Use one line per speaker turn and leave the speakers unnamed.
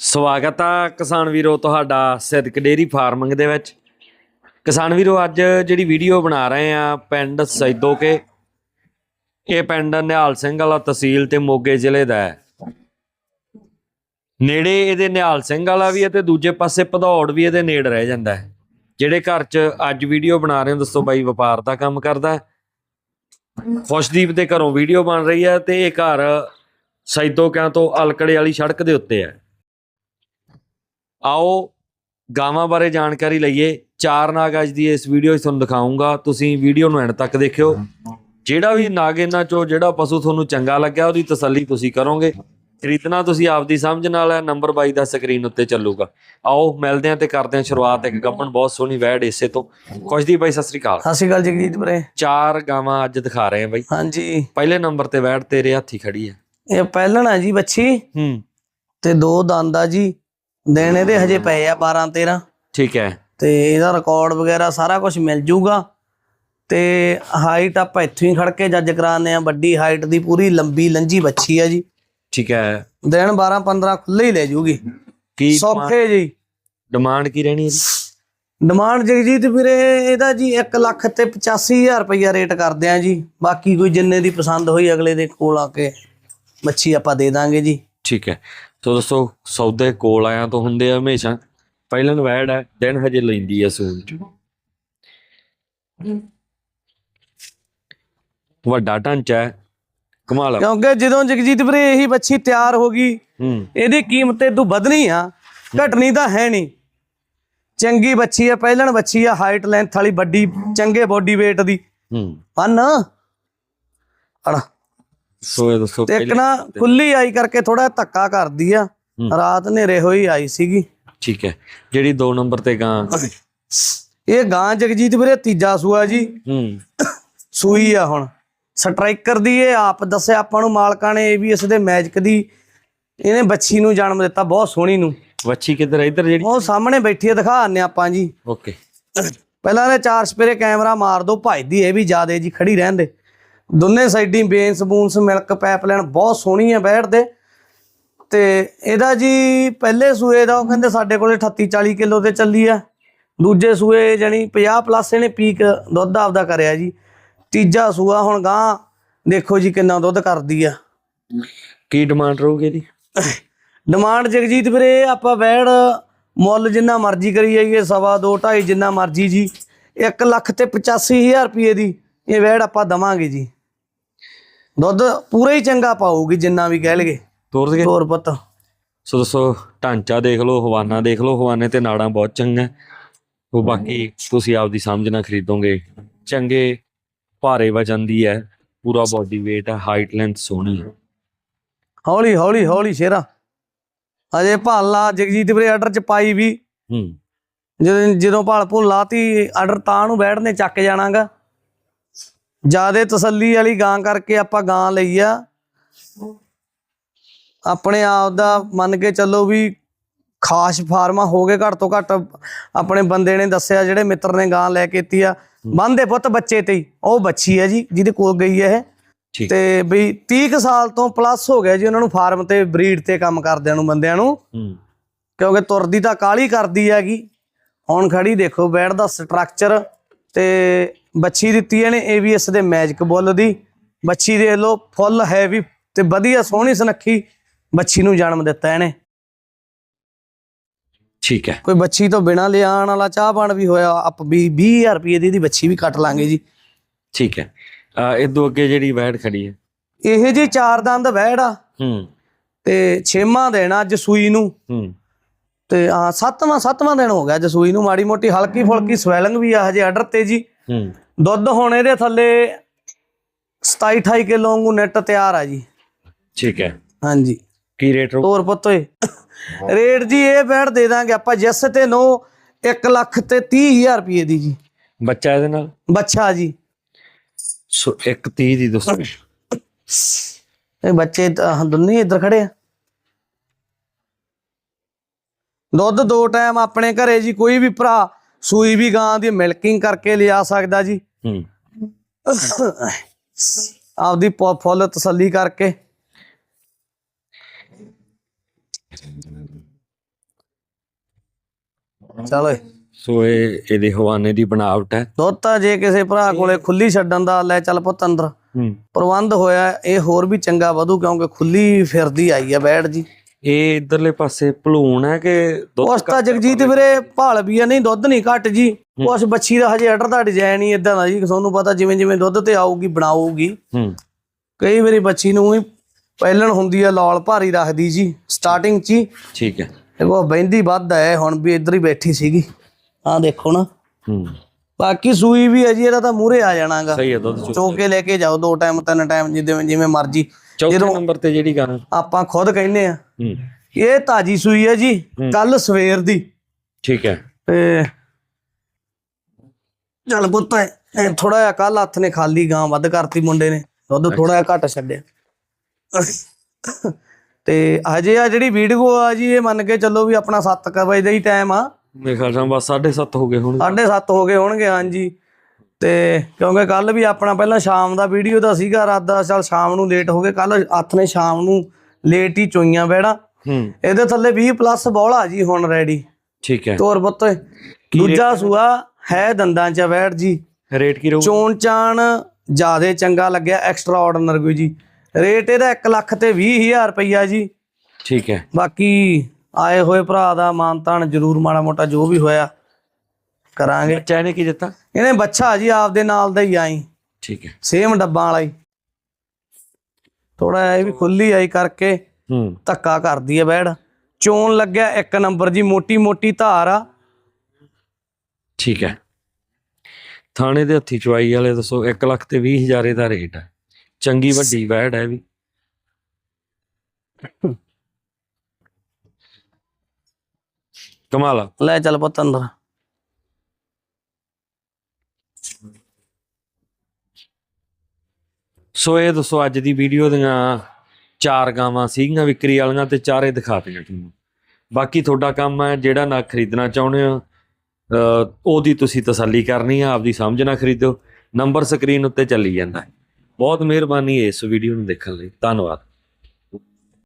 ਸਵਾਗਤ ਆ ਕਿਸਾਨ ਵੀਰੋ ਤੁਹਾਡਾ ਸਿੱਧਕ ਡੇਰੀ ਫਾਰਮਿੰਗ ਦੇ ਵਿੱਚ। ਕਿਸਾਨ ਵੀਰੋ, ਅੱਜ ਜਿਹੜੀ ਵੀਡੀਓ ਬਣਾ ਰਹੇ ਆ ਪਿੰਡ ਸੈਦੋਕੇ ਇਹ ਪਿੰਡ ਨਿਹਾਲ ਸਿੰਘ ਵਾਲਾ ਤਹਿਸੀਲ ਤੇ ਮੋਗੇ ਜ਼ਿਲ੍ਹੇ ਦਾ ਹੈ। ਨੇੜੇ ਇਹਦੇ ਨਿਹਾਲ ਸਿੰਘ ਵਾਲਾ ਵੀ ਹੈ ਤੇ ਦੂਜੇ ਪਾਸੇ ਭਦੌੜ ਵੀ ਇਹਦੇ ਨੇੜ ਰਹਿ ਜਾਂਦਾ ਹੈ। ਜਿਹੜੇ ਘਰ 'ਚ ਅੱਜ ਵੀਡੀਓ ਬਣਾ ਰਹੇ ਹੋ, ਦੱਸੋ ਬਾਈ, ਵਪਾਰ ਦਾ ਕੰਮ ਕਰਦਾ ਖੁਸ਼ਦੀਪ ਦੇ ਘਰੋਂ ਵੀਡੀਓ ਬਣ ਰਹੀ ਹੈ ਤੇ ਇਹ ਘਰ ਸੈਦੋਕਿਆਂ ਤੋਂ ਅਲਕੜੇ ਵਾਲੀ ਸੜਕ ਦੇ ਉੱਤੇ ਹੈ। ਆਓ ਗਾਵਾਂ ਬਾਰੇ ਜਾਣਕਾਰੀ ਲਈਏ। ਚਾਰ ਨਾਗ ਅੱਜ ਦੀ ਇਸ ਵੀਡੀਓ 'ਚ ਤੁਹਾਨੂੰ ਦਿਖਾਉਂਗਾ ਤੁਸੀਂ ਵੀਡੀਓ ਨੂੰ ਐਂਡ ਤੱਕ ਦੇਖਿਓ। ਜਿਹੜਾ ਵੀ ਨਾਗ ਇਹਨਾਂ 'ਚੋਂ ਜਿਹੜਾ ਪਸ਼ੂ ਤੁਹਾਨੂੰ ਚੰਗਾ ਲੱਗਿਆ ਉਹਦੀ ਤਸੱਲੀ ਤੁਸੀਂ ਕਰੋਗੇ। ਖਰੀਦਣਾ ਤੁਸੀਂ ਆਪਦੀ ਸਮਝ ਨਾਲ ਹੈ ਨੰਬਰ 22 ਦਾ ਸਕਰੀਨ ਉੱਤੇ ਚੱਲੂਗਾ। ਆਓ ਮਿਲਦੇ ਹਾਂ ਤੇ ਕਰਦੇ ਹਾਂ ਸ਼ੁਰੂਆਤ। ਇੱਕ ਗੱਪਣ ਬਹੁਤ ਸੋਹਣੀ ਵੈੜ ਇਸੇ ਤੋਂ। ਖੁਸ਼ਦੀ ਬਾਈ ਸਤਿ ਸ੍ਰੀ ਅਕਾਲ।
ਸਤਿ ਸ਼੍ਰੀ ਅਕਾਲ ਜਗਜੀਤ ਵੀਰੇ।
ਚਾਰ ਗਾਵਾਂ ਅੱਜ ਦਿਖਾ ਰਹੇ ਹਾਂ ਬਾਈ।
ਹਾਂਜੀ।
ਪਹਿਲੇ ਨੰਬਰ ਤੇ ਵੈੜ ਤੇਰੇ ਹੱਥੀ ਖੜੀ ਹੈ।
ਇਹ ਪਹਿਲਣ ਆ ਜੀ ਬੱਚੀ।
ਹੂੰ।
ਤੇ ਦੋ ਦੰਦ ਆ ਜੀ। ਦਿਨ ਇਹਦੇ ਹਜੇ ਪਏ ਆ 12 13
ਠੀਕ ਹੈ।
ਤੇ ਇਹਦਾ ਰਿਕਾਰਡ ਵਗੈਰਾ ਸਾਰਾ ਕੁਝ ਮਿਲ ਜੂਗਾ। ਤੇ ਹਾਈਟ ਆਪਾਂ ਇੱਥੋਂ ਹੀ ਖੜ ਕੇ ਜੱਜ ਕਰਾਉਂਦੇ ਆ ਵੱਡੀ ਹਾਈਟ ਦੀ ਪੂਰੀ ਲੰਬੀ ਲੰਜੀ ਬੱਚੀ ਆ ਜੀ।
ਠੀਕ ਹੈ।
ਦਿਨ 12 15 ਖੁੱਲੇ ਹੀ ਲੈ ਜੂਗੀ।
ਕੀ
ਸੌਖੇ ਜੀ।
ਡਿਮਾਂਡ ਕੀ ਰਹਿਣੀ ਹੈ ਜੀ?
ਡਿਮਾਂਡ ਜਗਜੀਤ ਵੀਰੇ ਇਹਦਾ ਜੀ 1 ਲੱਖ ਤੇ 85000 ਰੁਪਈਆ ਰੇਟ ਕਰਦੇ ਆ ਜੀ। ਬਾਕੀ ਕੋਈ ਜਿੰਨੇ ਦੀ ਪਸੰਦ ਹੋਈ ਅਗਲੇ ਦੇ ਕੋਲ ਆ ਕੇ ਮੱਛੀ ਆਪਾਂ ਦੇ ਦਾਂਗੇ ਜੀ।
ਠੀਕ ਹੈ। ਸੋ ਦੋਸਤੋ ਸੌਦੇ ਕੋਲ ਆਇਆਂ ਤੋਂ ਹੁੰਦੇ ਆ ਹਮੇਸ਼ਾ। ਪਹਿਲਾਂ ਵੈੜ ਹੈ ਦਿਨ ਹਜੇ ਲੈਂਦੀ ਆ ਸੂਨ ਚ ਵੱਡਾ ਢਾਂਚਾ ਹੈ ਕਮਾਲ।
ਕਿਉਂਕਿ ਜਦੋਂ ਜਗਜੀਤ ਵੀਰੇ ਇਹੀ ਬੱਚੀ ਤਿਆਰ ਹੋ ਗਈ ਇਹਦੀ ਕੀਮਤ ਇਦੋਂ ਵਧਣੀ ਆ ਘਟਣੀ ਤਾਂ ਹੈ ਨਹੀਂ। ਚੰਗੀ ਬੱਚੀ ਆ ਪਹਿਲਣ ਬੱਚੀ ਆ ਹਾਈਟ ਲੈਂਥ ਵਾਲੀ ਵੱਡੀ ਚੰਗੇ ਬੋਡੀ weight ਦੀ।
ਹੂੰ।
ਹਨ ਅੜਾ।
ਸੋ ਇਹ ਦੱਸੋ
ਤੇ ਇੱਕ ਨਾ ਖੁੱਲੀ ਆਈ ਕਰਕੇ ਥੋੜਾ ਧੱਕਾ ਕਰਦੀ ਆ। ਰਾਤ ਹਨੇਰੇ ਹੋਈ ਆਈ ਸੀਗੀ।
ਠੀਕ ਹੈ। ਜਿਹੜੀ 2 ਨੰਬਰ ਤੇ ਗਾਂ
ਇਹ ਗਾਂ ਜਗਜੀਤ ਵੀਰੇ ਤੀਜਾ ਸੂਆ ਜੀ।
ਹੂੰ।
ਸੂਈ ਆ ਹੁਣ। ਸਟ੍ਰਾਈਕਰ ਦੀ ਇਹ ਆਪ ਦੱਸਿਆ ਆਪਾਂ ਨੂੰ ਮਾਲਕਾਂ ਨੇ ਏਬੀਐਸ ਦੇ ਮੈਜਿਕ ਦੀ ਇਹਨੇ ਬੱਚੀ ਨੂੰ ਜਨਮ ਦਿੱਤਾ ਬਹੁਤ ਸੋਹਣੀ ਨੂੰ।
ਵੱਛੀ ਕਿੱਧਰ ਹੈ? ਇੱਧਰ ਜਿਹੜੀ
ਉਹ ਸਾਹਮਣੇ ਬੈਠੀ ਆ ਦਿਖਾ ਆਪਾਂ ਜੀ।
ਓਕੇ।
ਪਹਿਲਾਂ ਨੇ ਚਾਰ ਸਪੇਰੇ ਕੈਮਰਾ ਮਾਰ ਦੋ ਭਜਦੀ ਇਹ ਵੀ ਜਿਆਦੇ ਜੀ ਖੜੀ ਰਹਿਣ ਦੇ। ਦੋਨੇ ਸਾਈਡੀ ਬੇਨਸ ਬੂਨਸ ਮਿਲਕ ਪਾਈਪਲਾਈਨ ਬਹੁਤ ਸੋਹਣੀ ਹੈ ਬੈਠਦੇ। ਤੇ ਇਹਦਾ ਜੀ ਪਹਿਲੇ ਸੂਏ ਦਾ ਉਹ ਕਹਿੰਦੇ ਸਾਡੇ ਕੋਲੇ 38 40 ਕਿਲੋ ਤੇ ਚੱਲੀ ਆ। ਦੂਜੇ ਸੂਏ ਜਾਨੀ 50 ਪਲੱਸ ਇਹਨੇ ਪੀਕ ਦੁੱਧ ਆਪਦਾ ਕਰਿਆ ਜੀ। ਤੀਜਾ ਸੂਆ ਹੁਣ ਗਾਂ ਦੇਖੋ ਜੀ ਕਿੰਨਾ ਦੁੱਧ ਕਰਦੀ ਆ।
ਕੀ ਡਿਮਾਂਡ ਰਹੂਗੀ ਇਹਦੀ?
ਡਿਮਾਂਡ ਜਗਜੀਤ ਵੀਰੇ ਆਪਾਂ ਵੈੜ ਮੁੱਲ ਜਿੰਨਾ ਮਰਜ਼ੀ ਕਰੀ ਜਾਈਏ ਸਵਾ ਦੋ ਢਾਈ ਜਿੰਨਾ ਮਰਜ਼ੀ ਜੀ। 1 ਲੱਖ ਤੇ 85000 ਰੁਪਏ ਦੀ ਇਹ ਵੈੜ ਆਪਾਂ ਦਵਾਂਗੇ ਜੀ। ਦੁੱਧ ਪੂਰਾ ਹੀ ਚੰਗਾ ਪਾਊਗੀ ਜਿੰਨਾ ਵੀ ਕਹਿ ਲਗੇ
ਤੋਰ ਦਈਏ।
ਹੋਰ ਪੁੱਤ।
ਸੋ ਦੱਸੋ ਢਾਂਚਾ ਦੇਖ ਲਓ ਹਵਾਨਾ ਦੇਖ ਲਓ ਹਵਾਨੇ ਤੇ ਨਾੜਾਂ ਬਹੁਤ ਚੰਗਾ ਉਹ ਬਾਕੀ ਤੁਸੀਂ ਆਪਦੀ ਸਮਝ ਨਾਲ ਖਰੀਦੋਗੇ। ਚੰਗੇ ਭਾਰੇ ਵਜਨ ਦੀ ਹੈ ਪੂਰਾ ਬਾਡੀ weight ਹੈ ਹਾਈਟ ਲੈਂਥ ਸੋਹਣੀ ਹੈ।
ਹੌਲੀ ਹੌਲੀ ਹੌਲੀ ਸ਼ੇਰਾ। ਅਜੇ ਭਾਲਾ ਜਗਜੀਤ ਵੀਰੇ ਆਰਡਰ ਚ ਪਾਈ ਵੀ।
ਹੂੰ।
ਜਦੋਂ ਜਦੋਂ ਭਾਲ ਭੁੱਲ ਲਾਤੀ ਆਰਡਰ ਤਾਂ ਨੂੰ ਬੈਠ ਨੇ ਚੱਕ ਜਾਣਾਗਾ। ਜਿਆਦੇ ਤਸੱਲੀ ਵਾਲੀ ਗਾਂ ਕਰਕੇ ਆਪਾਂ ਗਾਂ ਲਈ ਆ। ਆਪਣੇ ਆਪ ਦਾ ਮੰਨ ਕੇ ਚੱਲੋ ਵੀ ਖਾਸ ਫਾਰਮਾ ਹੋ ਗਏ ਘੱਟ ਤੋਂ ਘੱਟ ਆਪਣੇ ਬੰਦੇ ਨੇ ਦੱਸਿਆ ਜਿਹੜੇ ਮਿੱਤਰ ਨੇ ਗਾਂ ਲੈ ਕੇ ਤੀ ਆ। ਬੰਦੇ ਪੁੱਤ ਬੱਚੇ ਤੇ ਹੀ ਉਹ ਬੱਚੀ ਹੈ ਜੀ ਜਿਹਦੇ ਕੋਲ ਗਈ ਹੈ ਇਹ। ਤੇ ਬਈ 30 ਕੁ ਸਾਲ ਤੋਂ ਪਲੱਸ ਹੋ ਗਿਆ ਜੀ ਉਹਨਾਂ ਨੂੰ ਫਾਰਮ ਤੇ ਬਰੀਡ ਤੇ ਕੰਮ ਕਰਦਿਆਂ ਨੂੰ ਬੰਦਿਆਂ ਨੂੰ। ਕਿਉਂਕਿ ਤੁਰਦੀ ਤਾਂ ਕਾਲੀ ਕਰਦੀ ਹੈਗੀ। ਹੁਣ ਖੜੀ ਦੇਖੋ ਬੈਡ ਦਾ ਸਟਰਕਚਰ ਤੇ ਬੱਚੀ ਦਿੱਤੀ ਇਹਨੇ ABS ਦੇ ਮੈਜਿਕ ਬੁੱਲ ਦੀ। ਬੱਚੀ ਦੇ ਲੋ ਫੁੱਲ ਹੈਵੀ ਤੇ ਵਧੀਆ ਸੋਹਣੀ ਸੁਨੱਖੀ ਬੱਚੀ ਨੂੰ ਜਨਮ ਦਿੱਤਾ ਇਹਨੇ।
ਠੀਕ ਹੈ।
ਕੋਈ ਬੱਚੀ ਤੋਂ ਬਿਨਾ ਲਿਆਉਣ ਵਾਲਾ ਚਾਹ ਬਣ ਵੀ ਹੋਇਆ ਆਪ ਵੀ 20000 ਰੁਪਏ ਦੀ ਇਹਦੀ ਬੱਚੀ ਵੀ ਕੱਟ ਲਾਂਗੇ ਜੀ।
ਠੀਕ ਹੈ। ਅਹ ਇਦੋਂ ਅੱਗੇ ਜਿਹੜੀ ਵੈੜ ਖੜੀ ਹੈ?
ਇਹ ਜੀ ਚਾਰ ਦੰਦ ਵਹਿੜ ਆ।
ਹੂੰ।
ਤੇ ਛੇਵਾਂ ਦੇਣਾ ਅੱਜ ਸੂਈ ਨੂੰ।
ਹੂੰ।
ਤੇ ਆ ਸੱਤਵਾਂ ਸੱਤਵਾਂ ਦਿਨ ਹੋ ਗਿਆ ਅੱਜ ਸੂਈ ਨੂੰ। ਮਾੜੀ ਮੋਟੀ ਹਲਕੀ ਫੁਲਕੀ ਸਵੈਲਿੰਗ ਵੀ ਆ ਹਜੇ ਆਰਡਰ ਤੇ ਜੀ।
ਹੂੰ।
ਦੁੱਧ ਹੁਣ ਇਹਦੇ ਥੱਲੇ 27 28 ਕਿਲੋ ਵਾਂਗੂ ਨੈਟ ਤਿਆਰ ਆ ਜੀ।
ਠੀਕ ਹੈ।
ਹਾਂਜੀ।
ਕੀ ਰੇਟ ਰਹੂ
ਤੋਰ ਪੁੱਤ ਓਏ ਰੇਟ ਜੀ ਇਹ ਬੈਠ ਦੇ ਦਾਂਗੇ ਆਪਾਂ ਜਿਸ ਤੇ ਨੋ 1 ਲੱਖ ਤੇ 30000 ਰੁਪਏ ਦੀ ਜੀ।
ਬੱਚਾ ਇਹਦੇ ਨਾਲ?
ਬੱਚਾ ਜੀ।
ਸੋ 130 ਦੀ ਦੋਸਤੋ
ਇਹ ਬੱਚੇ ਦੋਨੇ ਇੱਧਰ ਖੜੇ ਆ। ਦੁੱਧ ਦੋ ਟਾਈਮ ਆਪਣੇ ਘਰੇ ਜੀ ਕੋਈ ਵੀ ਭਰਾ ਸੂਈ ਵੀ ਗਾਂ ਦੀ ਮਿਲਕਿੰਗ ਕਰਕੇ ਲਿਆ ਸਕਦਾ ਜੀ।
ਹੂੰ।
ਆਪਦੀ ਫੁੱਲ ਤਸੱਲੀ ਕਰਕੇ। ਚਲੋ।
ਸੋ ਇਹ ਇਹਦੇ ਹਵਾਨੇ ਦੀ ਬਣਾਵਟ ਹੈ।
ਦੁੱਧ ਤਾਂ ਜੇ ਕਿਸੇ ਭਰਾ ਕੋਲੇ ਖੁੱਲੀ ਛੱਡਣ ਦਾ ਲੈ ਚੱਲ ਪੁੱਤ ਅੰਦਰ। ਪ੍ਰਬੰਧ ਹੋਇਆ ਇਹ ਹੋਰ ਵੀ ਚੰਗਾ ਵਧੂ ਕਿਉਂਕਿ ਖੁੱਲੀ ਫਿਰਦੀ ਆਈ ਆ ਬੈੜ ਜੀ।
ਇਹ ਇਧਰਲੇ ਪਾਸੇ ਭਲੂਣ ਹੈ ਕਿ ਦੁੱਧ
ਉਸ ਤਾਂ ਜਗਜੀਤ ਵੀਰੇ ਭਾਲ ਵੀ ਆ ਨਹੀਂ ਦੁੱਧ ਨਹੀਂ ਘੱਟ ਜੀ। ਉਸ ਬੱਚੀ ਦਾ ਹਜੇ ਅਡਰ ਦਾ ਡਿਜ਼ਾਈਨ ਹੀ ਇਦਾਂ ਦਾ ਜੀ ਕਿ ਤੁਹਾਨੂੰ ਪਤਾ ਜਿਵੇਂ ਜਿਵੇਂ ਦੁੱਧ ਤੇ ਆਊਗੀ ਬਣਾਊਗੀ।
ਹੂੰ।
ਕਈ ਵਾਰੀ ਬੱਚੀ ਨੂੰ ਵੀ ਪਹਿਲਣ ਹੁੰਦੀ ਆ ਲੌਲ ਭਾਰੀ ਰੱਖਦੀ ਜੀ ਸਟਾਰਟਿੰਗ ਚ ਹੀ।
ਠੀਕ ਹੈ।
ਉਹ ਬਹਿੰਦੀ ਵੱਧ ਹੈ ਹੁਣ ਵੀ ਇੱਧਰ ਹੀ ਬੈਠੀ ਸੀਗੀ। ਆਹ ਦੇਖੋ ਨਾ।
ਹੂੰ।
ਬਾਕੀ ਸੂਈ ਵੀ ਹੈ ਜੀ ਇਹਦਾ ਤਾਂ ਮੂਹਰੇ ਆ ਜਾਣਾਗਾ।
ਸਹੀ ਹੈ ਦੁੱਧ ਚੋ
ਚੋ ਕੇ। ਲੈ ਕੇ ਜਾਓ ਦੋ ਟਾਈਮ ਤਿੰਨ ਟਾਈਮ ਜਿਵੇਂ ਜਿਵੇਂ ਮਰਜ਼ੀ।
ਚੌਥੇ ਨੰਬਰ ਤੇ ਜਿਹੜੀ ਗਾਂ
ਆਪਾਂ ਖੁਦ ਕਹਿੰਦੇ ਆ ਇਹ ਤਾਜੀ ਸੂਈ ਹੈ ਜੀ ਕੱਲ ਸਵੇਰ ਦੀ।
ਠੀਕ ਹੈ।
ਤੇ ਚੱਲ ਪੁੱਤ ਥੋੜਾ ਜਿਹਾ ਕੱਲ ਹੱਥ ਨੇ ਖਾਲੀ ਗਾਂ ਵੱਧ ਕਰਤੀ ਮੁੰਡੇ ਨੇ ਦੁੱਧ ਥੋੜਾ ਜਿਹਾ ਘੱਟ ਛੱਡਿਆ। ਤੇ ਹਜੇ ਆ ਜਿਹੜੀ ਵੀਡੀਓ ਆ ਜੀ ਇਹ ਮੰਨ ਕੇ ਚੱਲੋ ਵੀ ਆਪਣਾ 7 ਵਜੇ ਦਾ ਹੀ ਟਾਈਮ ਆ।
ਮੇਰੇ ਖਿਆਲ ਨਾਲ ਬਸ 7:30 ਹੋ ਗਏ ਹੁਣ
7:30 ਹੋ ਗਏ ਹੋਣਗੇ ਹਾਂਜੀ। ਤੇ ਕਿਉਂਕਿ ਕੱਲ ਵੀ ਆਪਣਾ ਪਹਿਲਾਂ ਸ਼ਾਮ ਦਾ ਵੀਡੀਓ ਦਾ ਸੀਗਾ ਇਰਾਦਾ ਚੱਲ ਸ਼ਾਮ ਨੂੰ ਲੇਟ ਹੋ ਗਏ ਕੱਲ ਹੱਥ ਨੇ ਸ਼ਾਮ ਨੂੰ ਲੇਟ ਹੀ ਚੋਈਆਂ ਬੈੜਾ
ਹੂੰ।
ਇਹਦੇ ਥੱਲੇ 20 ਪਲੱਸ ਬੌਲਾ ਜੀ ਹੁਣ ਰੈਡੀ
ਠੀਕ ਹੈ।
ਤੋਰ ਓਏ। ਦੂਜਾ ਸੂਆ ਹੈ ਦੰਦਾਂ ਚ ਬੈਠ ਜੀ।
ਰੇਟ ਕੀ ਰਹੂ
ਚੋਣ ਚਾਣ ਜਿਆਦੇ ਚੰਗਾ ਲੱਗਿਆ ਐਕਸਟਰਾ ਆਰਡੀਨਰ ਕੋਈ ਜੀ। ਰੇਟ ਇਹਦਾ 1 ਲੱਖ ਤੇ 20000 ਰੁਪਈਆ ਜੀ।
ਠੀਕ ਹੈ।
ਬਾਕੀ ਆਏ ਹੋਏ ਭਰਾ ਦਾ ਮਾਨਤਾਨ ਜਰੂਰ ਮਾੜਾ ਮੋਟਾ ਜੋ ਵੀ ਹੋਇਆ। ਕਰਾਂਗੇ।
ਬੱਚਾ ਇਹਨੇ ਕੀ ਦਿੱਤਾ?
ਇਹਨੇ ਬੱਚਾ ਜੀ ਆਪਦੇ ਨਾਲ ਦਾ ਹੀ ਆਈ
ਠੀਕ ਹੈ।
ਸੇਮ ਡੱਬਾਂ ਵਾਲਾ ਹੀ। ਥੋੜਾ ਇਹ ਵੀ ਖੁੱਲੀ ਆਈ ਕਰਕੇ
ਹੂੰ।
ਧੱਕਾ ਕਰਦੀ ਹੈ ਬੈੜ ਚੋਣ ਲੱਗਿਆ ਇੱਕ ਨੰਬਰ ਜੀ ਮੋਟੀ ਮੋਟੀ ਧਾਰ ਆ।
ਠੀਕ ਹੈ। ਥਾਣੇ ਦੇ ਹੱਥੀ ਚਵਾਈ ਵਾਲੇ ਦੱਸੋ 1 ਲੱਖ ਤੇ 20000 ਇਹਦਾ ਰੇਟ ਹੈ। ਚੰਗੀ ਵੱਡੀ ਵੈੜ ਹੈ ਵੀ। ਕਮਾਲ ਆ।
ਲੈ ਚੱਲ ਪੁੱਤ ਅੰਦਰ।
ਸੋ ਇਹ ਦੱਸੋ, ਅੱਜ ਦੀ ਵੀਡੀਓ ਦੀਆਂ ਚਾਰ ਗਾਵਾਂ ਸੀਗੀਆਂ ਵਿਕਰੀ ਵਾਲੀਆਂ ਤੇ ਚਾਰੇ ਦਿਖਾਤੀਆਂ ਤੁਹਾਨੂੰ। ਬਾਕੀ ਤੁਹਾਡਾ ਕੰਮ ਹੈ ਜਿਹੜਾ ਨਾ ਖਰੀਦਣਾ ਚਾਹੁੰਦੇ ਹੋ ਉਹਦੀ ਤੁਸੀਂ ਤਸੱਲੀ ਕਰਨੀ ਆ, ਆਪਦੀ ਸਮਝ ਨਾ ਖਰੀਦੋ। ਨੰਬਰ ਸਕਰੀਨ ਉੱਤੇ ਚੱਲੀ ਜਾਂਦਾ। ਬਹੁਤ ਮਿਹਰਬਾਨੀ ਇਸ ਵੀਡੀਓ ਨੂੰ ਦੇਖਣ ਲਈ। ਧੰਨਵਾਦ।